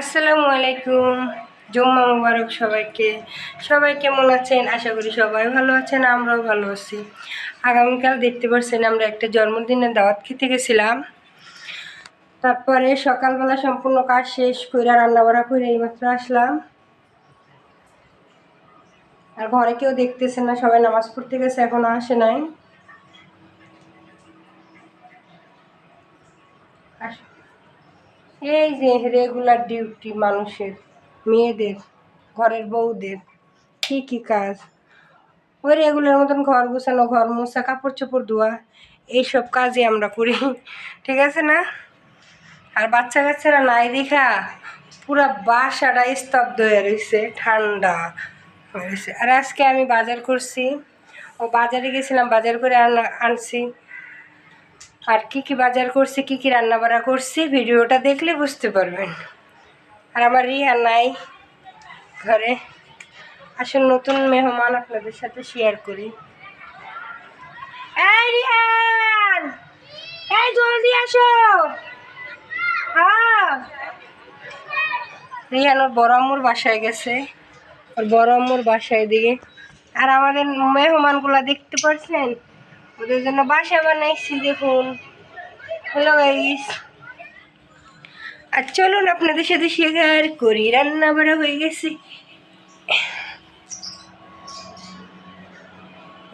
আসসালামু আলাইকুম। জুম্মা মুবারক সবাইকে। সবাই কেমন আছেন? আশা করি সবাই ভালো আছেন, আমরাও ভালো আছি। আগামীকাল দেখতে পাচ্ছেন আমরা একটা জন্মদিনের দাওয়াত খেতে গেছিলাম। তারপরে সকালবেলা সম্পূর্ণ কাজ শেষ করে রান্নাবাড়া করে এইমাত্র আসলাম। আর ঘরে কেউ দেখতেছে না, সবাই নামাজ পড়তে গেছে, এখনও আসে নাই। এই যে রেগুলার ডিউটি মানুষের, মেয়েদের, ঘরের বউদের, কী কী কাজ? ওই রেগুলার মতন ঘর গোছানো, ঘর মোছা, কাপড় চোপড় ধোয়া, এইসব কাজই আমরা করি। ঠিক আছে না? আর বাচ্চা কাচ্চারা নাই দেখা, পুরা বাসাটা স্তব্ধ হয়ে রয়েছে ঠান্ডা হয়ে আর আজকে আমি বাজার করছি। ও বাজারে গেছিলাম, বাজার করে আনা আনছি। আর কি কি বাজার করছি, কি কি রান্না বাড়া করছি, ভিডিওটা দেখলে বুঝতে পারবেন। আর আমার রিহা নাই ঘরে। আসলে নতুন মেহমান আপনাদের সাথে শেয়ার করি। এই রিহান জলদি আসো! রিহান ওর বড় বাসায় গেছে। ওর বড় বাসায় দিকে আর আমাদের মেহমানগুলো দেখতে পাচ্ছেন? ওদের জন্য বাসা বানাইছি, দেখুন। হ্যালো গাইস আর চলুন আপনাদের সাথে শেখার করি, রান্না বাড়া হয়ে গেছে।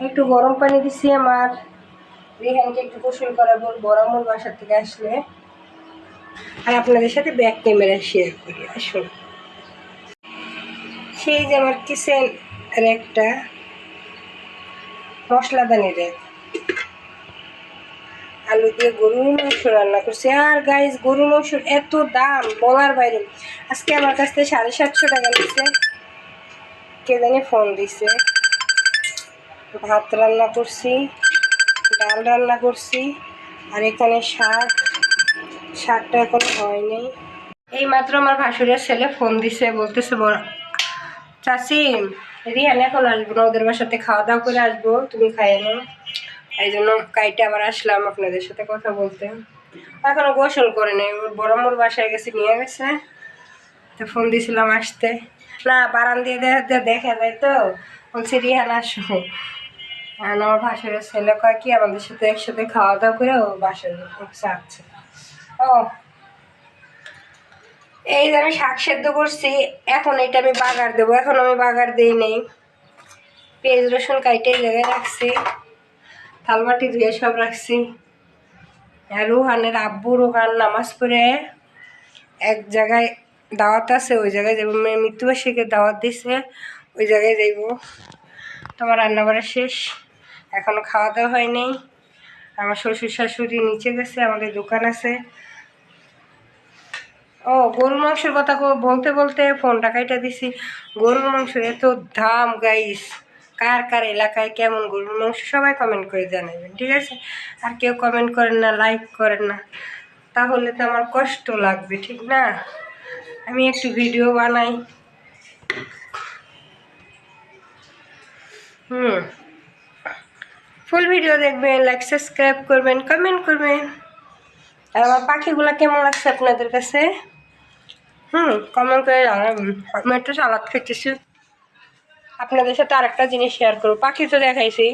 একটু গরম পানি দিছি আমার। রেহানকে একটু গোসল করাবো বরামুর বাসা থেকে আসলে। আর আপনাদের সাথে ব্যাক ক্যামেরা শেয়ার করি, আসুন। সেই যে আমার কিচেন র্যাকটা মশলাদানি র্যাক আলু দিয়ে গরুর মাংস রান্না করছি। আর গাইস গরুর মাংসর এত দাম, বলার বাইরে আজকে আমার কাছ থেকে সাড়ে সাতশো টাকা নিচ্ছে কে জানি ফোন দিছে। ভাত রান্না করছি, ডাল রান্না করছি, আর এখানে শাক। শাকটা এখন হয়নি। এই মাত্র আমার ভাসুরের ছেলে ফোন দিছে, বলতেছে চাচি রিহান এখন আসব না, ওদের বাসাতে খাওয়া দাওয়া করে আসব, তুমি খাইয়ে নাও। এই জন্য কাইটে আবার আসলাম আপনাদের সাথে কথা বলতে। এখনও গোসল করে নেই, ওর বড় মোর বাসায় গেছে, নিয়ে গেছে। তো ফোন দিয়েছিলাম আসতে। না বারান দিয়ে দেখে যায় তো। বলছি, রিহান, আসো। আর আমার ভাসুরের ছেলে কয়, কি, আমাদের সাথে একসাথে খাওয়া দাওয়া করে ও বাসায় যাচ্ছে। ও। এই যে আমি শাক সেদ্ধ করছি, এখন এটা আমি বাগার দেবো। এখন আমি বাগার দিই নেই। পেঁয়াজ, রসুন কাইটে এই জায়গায় রাখছি। থালবাটি ধুয়ে সব রাখছি। আর রুহানের আব্বু রুহান নামাজ পড়ে, এক জায়গায় দাওয়াত আছে, ওই জায়গায় যাব। মেয়ে মৃত্যুবার্ষিকের দাওয়াত দিছে, ওই জায়গায় যাইব। তোমার রান্নাবাড়া শেষ এখনও খাওয়া দাওয়া হয়নি। আমার শ্বশুর শাশুড়ি নিচে গেছে, আমাদের দোকান আছে। ও, গরুর মাংসের কথা বলতে বলতে ফোনটা কাইটা দিছি। গরুর মাংস এত দাম গাইস কার কার এলাকায় কেমন গরুর মাংস সবাই কমেন্ট করে জানাবেন, ঠিক আছে? আর কেউ কমেন্ট করেন না লাইক করেন না, তাহলে তো আমার কষ্ট লাগবে, ঠিক না? আমি একটু ভিডিও বানাই। হুম। ফুল ভিডিও দেখবেন লাইক সাবস্ক্রাইব করবেন কমেন্ট করবেন। আর আমার পাখিগুলো কেমন লাগছে আপনাদের কাছে? হুম কমেন্ট করে জানাবেন। আমি একটু সালাদ খেতেছি আপনাদের সাথে আরেকটা জিনিস শেয়ার করব। পাখি তো দেখাইছি।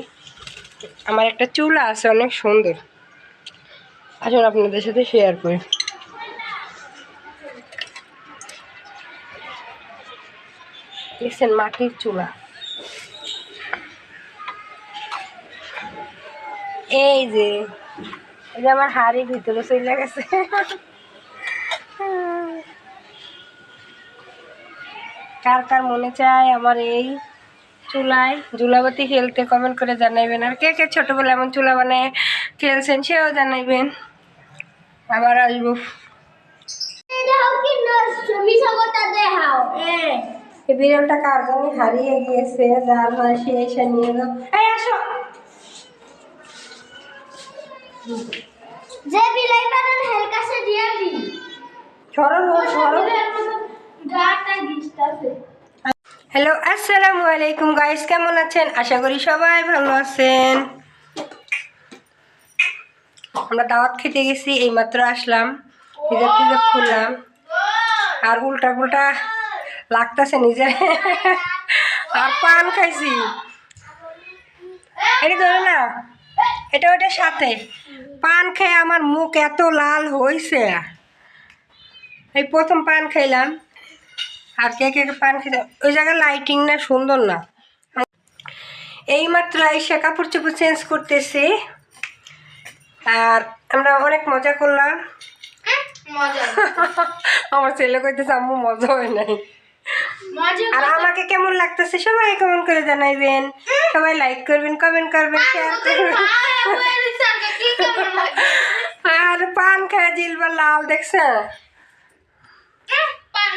আমার একটা চুলা আছে, অনেক সুন্দর। আসুন আপনাদের সাথে শেয়ার করি। দেখছেন মাটির চুলা। এই যে এই যে আমার হাড়ি ভিতরে চলে গেছে। কার কার মনে চায় আমার এই চুলায় চুলাবাতি খেলতে কমেন্ট করে জানাইবেন। আর কে কে ছোটোবেলা এমন চুলা বানায় খেলছেন সেও জানাইবেন। আবার আসব। বিড়ালটা কার জানি? হারিয়ে গিয়েছে। যার হয় সে এসে নিয়ে যাও। এই আসো। যে বিলাই বানান হেলকাসে দিয়া দি। সরল সরল। গাটা গিস্তাছে হ্যালো আসসালামু আলাইকুম গাইস কেমন আছেন? আশা করি সবাই ভালো আছেন। আমরা দাওয়াত খেতে গেছি, এইমাত্র আসলাম। হিজাব টিজাব খুললাম। আর উল্টা পুল্টা লাগতেছে নিজে। আর পান খাইছি। এটা ধরে না এটা ওটার সাথে। পান খেয়ে আমার মুখ এত লাল হয়েছে এই প্রথম পান খাইলাম। আর কে কে পান খেতে ওই জায়গায় লাইটিং না সুন্দর না। এইমাত্র এসে কাপড় চোপড় চেঞ্জ করতেছি। আর আমরা অনেক মজা করলাম। আমার ছেলে কইতেছে আম্মু মজা হয় নাই। আর আমাকে কেমন লাগতেছে সবাই কেমন করে জানাইবেন। সবাই লাইক করবেন কমেন্ট করবেন শেয়ার করবেন। আর পান খায় জিলবা লাল দেখছে পান খেয়ে জিবলা লাল করছে পান মতের মা হয়েছে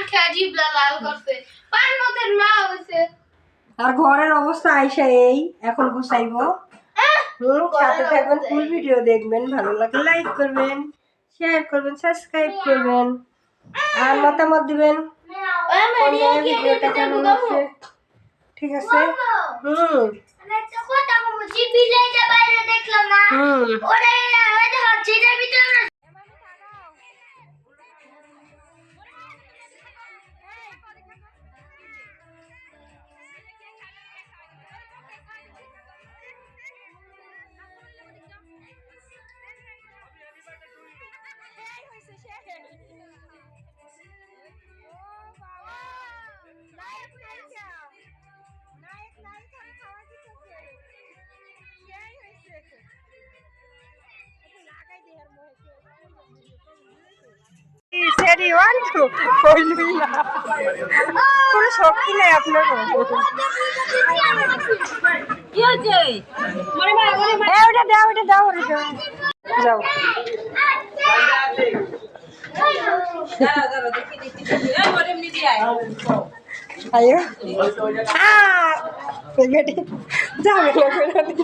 আর ঘরের অবস্থা আইসা এই। এখন গুছাইবো। হুম সাথে থাকবেন ফুল ভিডিও দেখবেন ভালো লাগলে লাইক করবেন শেয়ার করবেন সাবস্ক্রাইব করবেন। আর মতামত দিবেন ভিডিওটা কেমন ঠিক আছে? হুম। হুম। না কোনো শক্তি নেই আপনার হ্যাঁ ওটা দাও ওটা দাও ওটা যাও। আয়ো। বেটি যাবে দিতে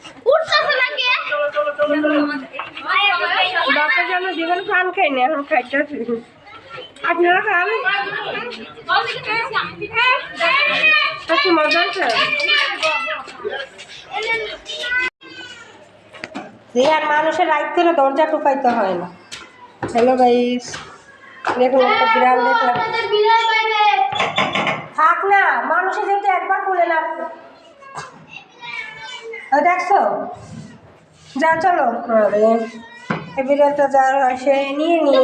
বাপের জন্য জীবন পান খাই না এখন খাইতেছি আপনারা খান? কি মজা আছে? রিয়ার মানুষের রাইট করে দরজা টুকাইতে হয় না। হ্যালো গাইস দেখুন একটা বিড়াল দেখলাম। আমাদের বিড়াল বাইরে থাক না মানুষের যেহেতু একবার খুলে না। দেখছ যা চলো আরে এই বিড়ালটা যার হয় সে নিয়ে নিয়ে।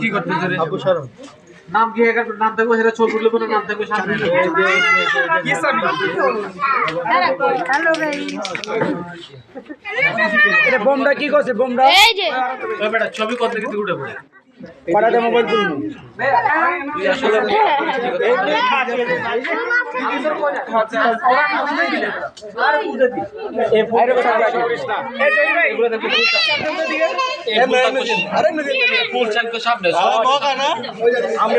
কি করতেছে রে নাম কি নাম থাকবে সেটা ছবি তুলবে না নাম থাকবে সামনে এটা বোমটা কি করছে? বোমটা যে। বেটা ছবি কত থেকে উঠে পড়ে? পাড়াতে মোবাইল তুলবো। আমরা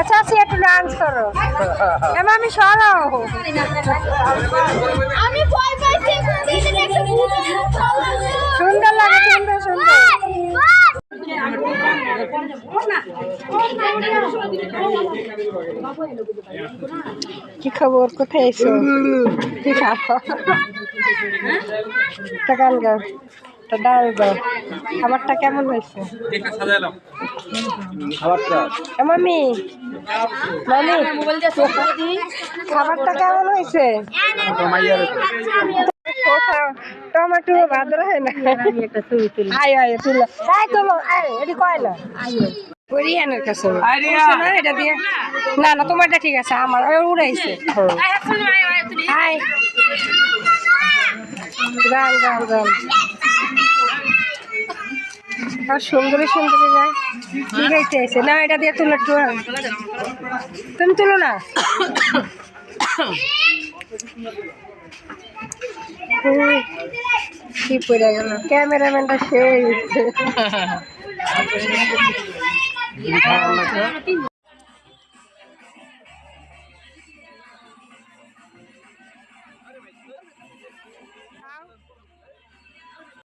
আচ্ছা আচ্ছা একটু ডান্স করো। আমি সরাও আমি সুন্দর লাগে সুন্দর সুন্দর। কি খবর? কোথায় এসো কি খাব? গান গাও খাবারটা কেমন হয়েছে? মামি, খাবারটা কেমন হয়েছে? টমেটো ভাদ্র হয় না। আয় আয় তুলো আয় তুলো আয় এটি কয় না? কাছে। এটা দিয়ে না না তোমারটা ঠিক আছে আমার উড়াইছে। আয়। গান গান গান। আর সুন্দরী সুন্দরী যায় কি গাইতে আছে না এটা দিয়ে তুলো তুমি তুলো না? কি পড়ে গেল? ক্যামেরাম্যানটা সেই।